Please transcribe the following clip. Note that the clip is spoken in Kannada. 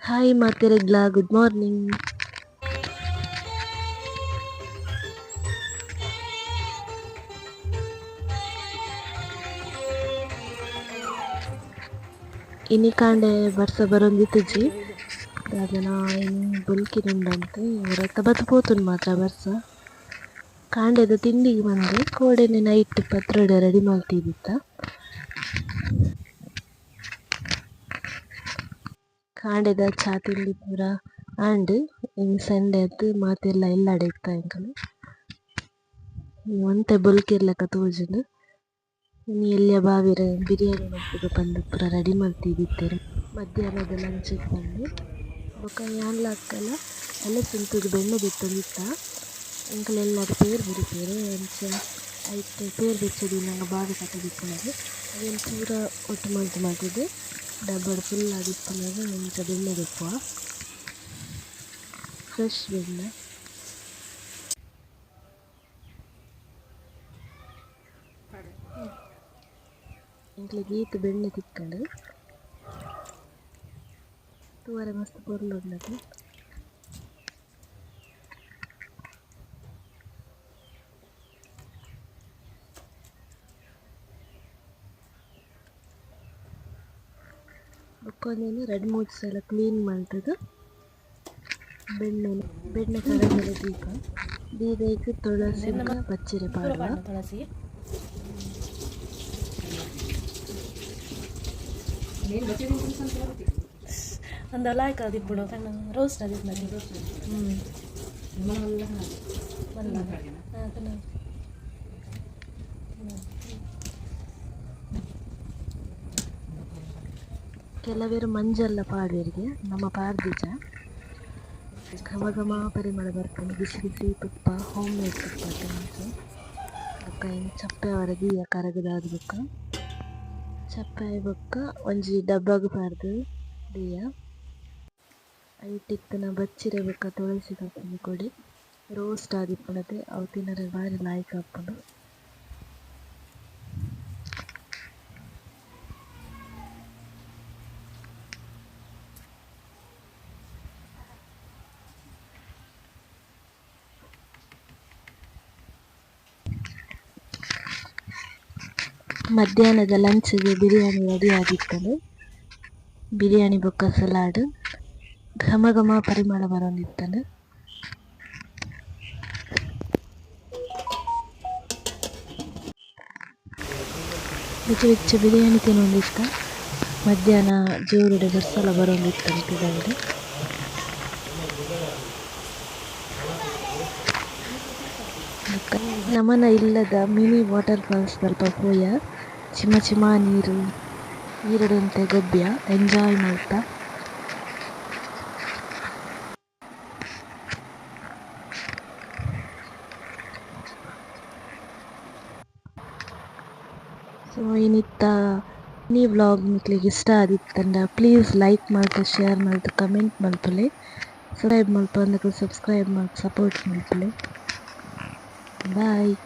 ಹಾಯ್ ಮಾತೆರೆಗ್ಲ ಗುಡ್ ಮಾರ್ನಿಂಗ್ ಇನಿ ಕಾಂಡೆ ಬರ್ಸ ಬರೊಂದಿತ್ತುಜಿ ಅದನ್ನ ಇನ್ನು ಬುಲ್ಕಿನುಂಡಂತೆ ರತ್ತ ಬತ್ತು ಪೋತುಂಡು ಮಾತ್ರ ಬರ್ಸ ಕಾಂಡೆದ ತಿಂಡಿಗೆ ಬಂದು ಕೋಡೆನೆ ನೈಟ್ ಪತ್ರೊಡೆ ರೆಡಿ ಮಲ್ತಿದ್ದಿತ್ತ ಕಾಂಡೆದ ಚಾ ತಿಂಡಿ ಪೂರ ಆಂಡ್ ಇನ್ನು ಸಂಡೆ ಅದ್ದು ಮಾತೆಲ್ಲ ಎಲ್ಲಾಡೆ ಇತ್ತ ಎಂಕಲು ಒಂತೆ ಬೊಲ್ಕಿರ್ಲಕ ತೋಜುಂಡು ನೀ ಎಲ್ಯ ಬಾವಿರ ಬಿರಿಯಾನಿ ಮಲ್ಪುಗ ಪಂದ್ ಪೂರ ರೆಡಿ ಮಲ್ತಿದ್ದಿತ್ತೆರ್ ಮಧ್ಯಾಹ್ನದ ಲಂಚ್ ಪಂದ್ ಬೊಕ ಯಾನ್ಲ ಅಕ್ಕಲ ಎಲೆ ಸುಂತುದು ಬೆಣ್ಣೆ ದೆತ್ತೊಂದಿತ್ತ ಎಂಕಲ್ ಎಲ್ಲಾರು ಪೇರ್ ಬುರಿಪೆರ್ ಅಂಚ ಐಟ್ ಪೇರ್ ಬೆಚ್ಚುದು ನಂಗೆ ಬಾವಿ ಕಟ್ಟ ದಿಪ್ಪುನಗ ಅವೆನ್ ಪೂರ ಒಟ್ಟು ಮಲ್ತು டப்பர் ஃபுல் அடிட் பண்ணது அஞ்சு அப்படின்னு அடிப்போம் ஃப்ரெஷ் வெண்ணெய். ఇంట్లోకి ఈత బెండ తిక్కండి వర మస్తు పొరలు ఉన్నది ಬೊಕ್ಕೊಂದೇನು ರೆಡ್ ಮೂರು ಸಲ ಕ್ಲೀನ್ ಮಾಡಿದ್ರು ಬೆಣ್ಣೆ ಬೆಣ್ಣೆ ಕಡದೆಲ ದೀಪ ದೀದೈಕ್ ತುಳಸಿ ಪಚ್ಚರೆ ಪಾಡುವ. ತುಳಸಿ. ಅಂದ ಲಾಯ್ಕ ದಿಪ್ಪುಡು ಸಣ್ಣ ರೋಸ್ಟ್ ಅದಿತ್ತು ಹ್ಞೂ ಮಲ್ಲ ಹಾಂ ಕಣ ಕೆಲವೇರು ಮಂಜಲ್ಲ ಪಾಡ್ವೆರ್ಗೆ ನಮ್ಮ ಪಾರ್ದೀಜ ಘಮ ಘಮ ಪರಿಮಳ ಬರ್ಪುಂಡು ಬಿಸಿ ಬಿಸಿ ತುಪ್ಪ ಹೋಮ್ ಮೇಡ್ ತುಪ್ಪ ತಿನ್ನಿಸು. ಬೊಕ್ಕ ಇನ್ನು ಚಪ್ಪೆ ದೀಯ ಕರಗದಾದ ಬೊಕ್ಕ. ಚಪ್ಪೆ ಬೊಕ್ಕ ಒಂಜಿ ಡಬ್ಬಗ್ ಪಾರ್ದು ದೀಯ ಐಟಿತ್ತನ ಬಚ್ಚಿರೆ ಬೊಕ್ಕ ತುಳಸಿ ಕೊಡಿ. ರೋಸ್ಟ್ ಆದಿಪ್ಪುಂಡತೆ ಅವು ತಿನ್ನರೆ ಬಾರಿ ಲಾಯ್ಕ್ ಆಪುಂಡು ಮಧ್ಯಾಹ್ನದ ಲಂಚ್ಗೆ ಬಿರಿಯಾನಿ ರೆಡಿ ಬಿರಿಯಾನಿ ಬೊಕ್ಕ ಸಲಾಡ್ ಘಮ ಘಮ ಪರಿಮಳ ಬರೊಂದಿತ್ತಲು ಹೆಚ್ಚು ಹೆಚ್ಚು ಬಿರಿಯಾನಿ ತಿನ್ನೊಂದಿಷ್ಟ? ಮಧ್ಯಾಹ್ನ ಜೋರುಡೆ ಬರ್ಸಲ ಬರೊಂದಿತ್ತಲು ಪಿದಾಯ್ಡ್ ಬೊಕ್ಕ ನಮನ ಇಲ್ಲದ ಮಿನಿ ವಾಟರ್ ಫಾಲ್ಸ್ ಸ್ವಲ್ಪ ಪೋಯ ಚಿಮ ಚಿಮ ನೀರು ಈರಡಂತೆ ಗೊಬ್ಬ್ಯ ಎಂಜಾಯ್ ಮಲ್ತ ಸೊ ಏನಿತ್ತ ನೀ ವ್ಲಾಗ್ ಮಕ್ಕಳಿಗೆ ಇಷ್ಟ ಆದಿತ್ತಂಡ ಪ್ಲೀಸ್ ಲೈಕ್ ಮಾಡ್ತು ಶೇರ್ ಮಾಡ್ತು ಕಮೆಂಟ್ ಮಲ್ಪುಲೆ ಸಬ್ಸ್ಕ್ರೈಬ್ ಮಲ್ಪಂದಕ್ಲು ಸಬ್ಸ್ಕ್ರೈಬ್ ಮಾಡಿ ಸಪೋರ್ಟ್ ಮಲ್ಪುಲೆ Bye.